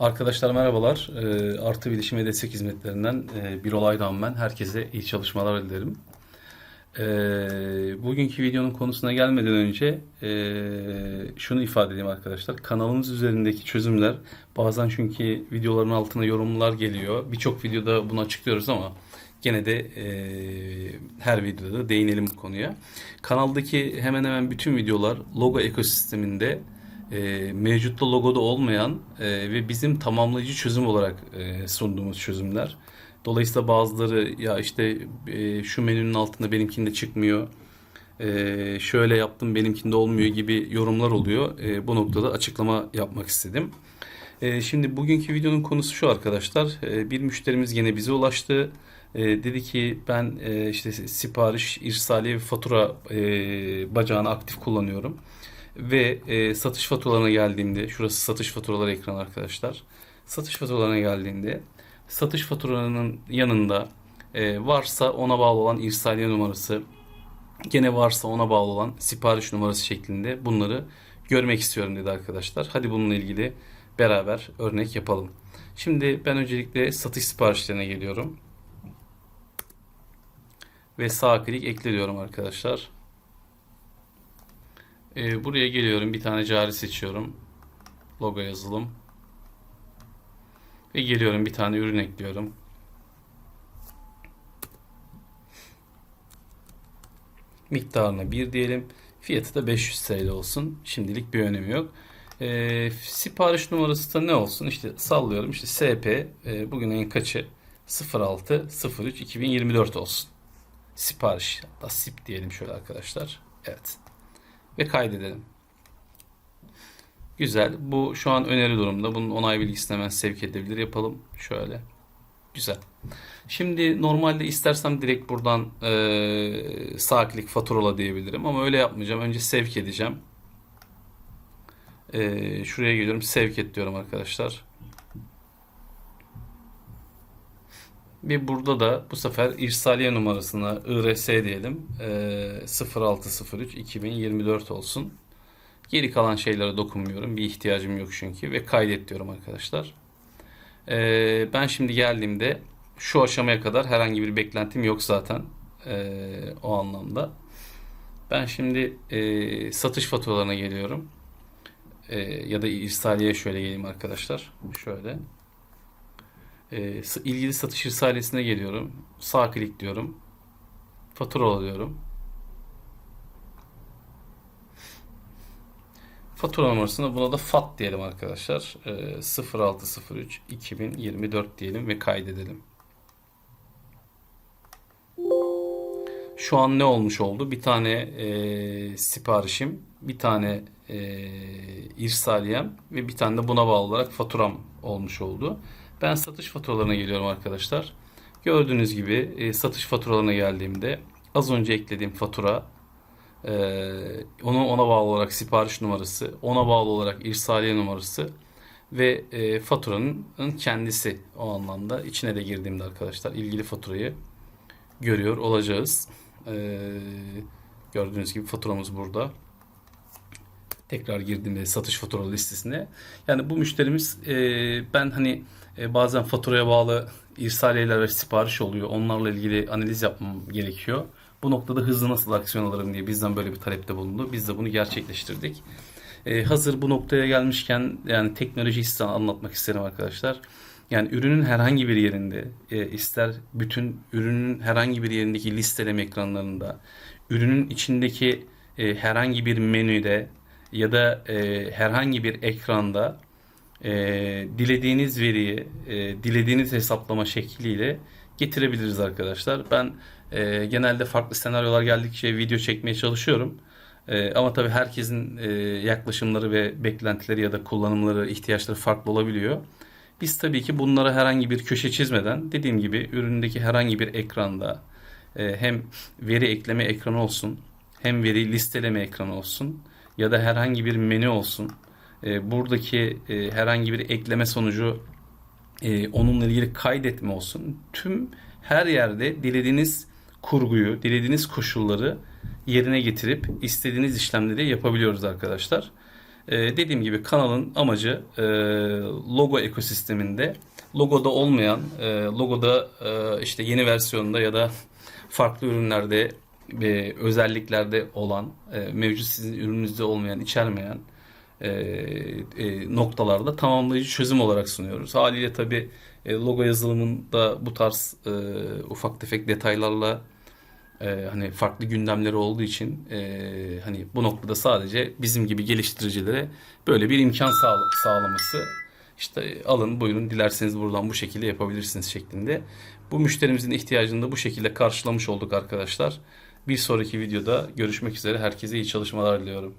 Arkadaşlar merhabalar. Ee, Artı Bilişim ve Destek Hizmetlerinden e, bir olaydan ben. Herkese iyi çalışmalar dilerim. Ee, bugünkü videonun konusuna gelmeden önce e, şunu ifade edeyim arkadaşlar. Kanalımız üzerindeki çözümler bazen çünkü videoların altına yorumlar geliyor. Birçok videoda bunu açıklıyoruz ama gene de e, her videoda da değinelim bu konuya. Kanaldaki hemen hemen bütün videolar logo ekosisteminde e, mevcutta logoda olmayan e, ve bizim tamamlayıcı çözüm olarak e, sunduğumuz çözümler. Dolayısıyla bazıları ya işte e, şu menünün altında benimkinde çıkmıyor, e, şöyle yaptım benimkinde olmuyor gibi yorumlar oluyor. E, bu noktada açıklama yapmak istedim. E, şimdi bugünkü videonun konusu şu arkadaşlar. E, bir müşterimiz gene bize ulaştı. E, dedi ki ben e, işte sipariş, irsaliye ve fatura e, bacağını aktif kullanıyorum. Ve e, satış faturalarına geldiğimde, şurası satış faturaları ekranı arkadaşlar. Satış faturalarına geldiğinde satış faturalarının yanında e, varsa ona bağlı olan irsaliye numarası, gene varsa ona bağlı olan sipariş numarası şeklinde bunları görmek istiyorum dedi arkadaşlar. Hadi bununla ilgili beraber örnek yapalım. Şimdi ben öncelikle satış siparişlerine geliyorum. Ve sağ klik ekle diyorum arkadaşlar. Ee, buraya geliyorum. Bir tane cari seçiyorum. Logo yazılım. Ve geliyorum bir tane ürün ekliyorum. Miktarına 1 diyelim. Fiyatı da 500 TL olsun. Şimdilik bir önemi yok. Ee, sipariş numarası da ne olsun? İşte sallıyorum. İşte SP e, bugün en kaçı? 06 03 2024 olsun. Sipariş. Hatta SIP diyelim şöyle arkadaşlar. Evet ve kaydedelim. Güzel. Bu şu an öneri durumda. Bunun onay bilgisini hemen sevk edebilir. Yapalım. Şöyle. Güzel. Şimdi normalde istersem direkt buradan e, sağ faturala diyebilirim. Ama öyle yapmayacağım. Önce sevk edeceğim. E, şuraya geliyorum. Sevk et diyorum arkadaşlar. Ve burada da bu sefer irsaliye numarasına IRS diyelim. E, 0603 2024 olsun. Geri kalan şeylere dokunmuyorum. Bir ihtiyacım yok çünkü. Ve kaydet diyorum arkadaşlar. E, ben şimdi geldiğimde şu aşamaya kadar herhangi bir beklentim yok zaten. E, o anlamda. Ben şimdi e, satış faturalarına geliyorum. E, ya da irsaliye şöyle geleyim arkadaşlar. Şöyle. E, ilgili satış risalesine geliyorum. Sağ klik diyorum. Fatura alıyorum. Fatura numarasını buna da FAT diyelim arkadaşlar. E, 0603 2024 diyelim ve kaydedelim. Şu an ne olmuş oldu? Bir tane e, siparişim, bir tane e, irsaliyem ve bir tane de buna bağlı olarak faturam olmuş oldu. Ben satış faturalarına geliyorum arkadaşlar. Gördüğünüz gibi e, satış faturalarına geldiğimde az önce eklediğim fatura e, onu ona bağlı olarak sipariş numarası, ona bağlı olarak irsaliye numarası ve e, faturanın kendisi o anlamda içine de girdiğimde arkadaşlar ilgili faturayı görüyor olacağız. E, gördüğünüz gibi faturamız burada tekrar girdiğimde satış fatura listesine. Yani bu müşterimiz e, ben hani e, bazen faturaya bağlı irsaliyeler ve sipariş oluyor. Onlarla ilgili analiz yapmam gerekiyor. Bu noktada hızlı nasıl aksiyon alırım diye bizden böyle bir talepte bulundu. Biz de bunu gerçekleştirdik. E, hazır bu noktaya gelmişken yani teknoloji size anlatmak isterim arkadaşlar. Yani ürünün herhangi bir yerinde e, ister bütün ürünün herhangi bir yerindeki listeleme ekranlarında ürünün içindeki e, herhangi bir menüde ya da e, herhangi bir ekranda e, dilediğiniz veriyi e, dilediğiniz hesaplama şekliyle getirebiliriz arkadaşlar. Ben e, genelde farklı senaryolar geldikçe video çekmeye çalışıyorum. E, ama tabii herkesin e, yaklaşımları ve beklentileri ya da kullanımları, ihtiyaçları farklı olabiliyor. Biz tabii ki bunlara herhangi bir köşe çizmeden dediğim gibi üründeki herhangi bir ekranda e, hem veri ekleme ekranı olsun hem veri listeleme ekranı olsun ya da herhangi bir menü olsun. E, buradaki e, herhangi bir ekleme sonucu e, onunla ilgili kaydetme olsun. Tüm her yerde dilediğiniz kurguyu, dilediğiniz koşulları yerine getirip istediğiniz işlemleri yapabiliyoruz arkadaşlar. Ee, dediğim gibi kanalın amacı e, logo ekosisteminde logoda olmayan, e, logoda e, işte yeni versiyonda ya da farklı ürünlerde ve özelliklerde olan, e, mevcut sizin ürününüzde olmayan, içermeyen e, e, noktalarda tamamlayıcı çözüm olarak sunuyoruz. Haliyle tabii e, logo yazılımında bu tarz e, ufak tefek detaylarla e, hani farklı gündemleri olduğu için e, hani bu noktada sadece bizim gibi geliştiricilere böyle bir imkan sağla- sağlaması işte alın buyurun dilerseniz buradan bu şekilde yapabilirsiniz şeklinde. Bu müşterimizin ihtiyacını da bu şekilde karşılamış olduk arkadaşlar. Bir sonraki videoda görüşmek üzere. Herkese iyi çalışmalar diliyorum.